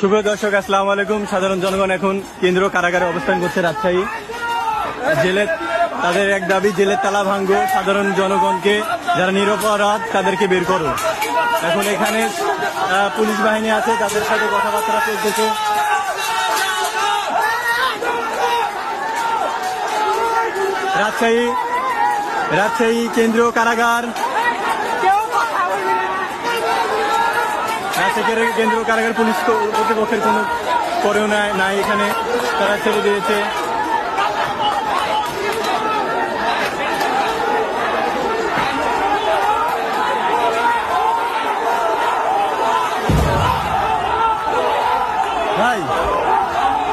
শুভ দর্শক, আসসালামু আলাইকুম। সাধারণ জনগণ এখন কেন্দ্র কারাগারে অবস্থান করছে রাজশাহী জেলে। তাদের এক দাবি জেলের তালা ভাঙ্গো। সাধারণ জনগণকে যারা নিরপরাধ, তাদেরকে বের করো। এখন এখানে পুলিশ বাহিনী আছে, তাদের সাথে কথাবার্তা চলতেছে। রাজশাহী রাজশাহী কেন্দ্রীয় কারাগার রাজশাহী কেন্দ্রীয় কারাগার পুলিশ কর্তৃপক্ষের কোনো করেও নাই এখানে। তারা ছেড়ে দিয়েছে। ভাই,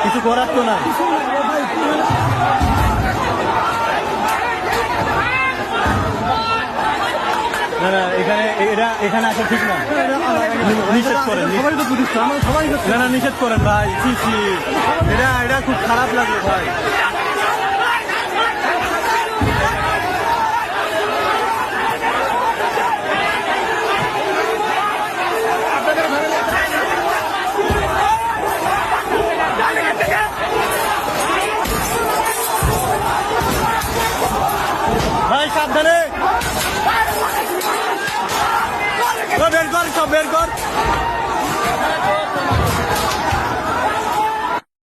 কিছু করার তো নাই। না না এখানে এটা এখানে আসা ঠিক না। নিষেধ করেন না না নিষেধ ভাই ছি ছি। এটা এটা খুব খারাপ লাগল ভাই। ভাই সাবধানে। Bergor, Bergor.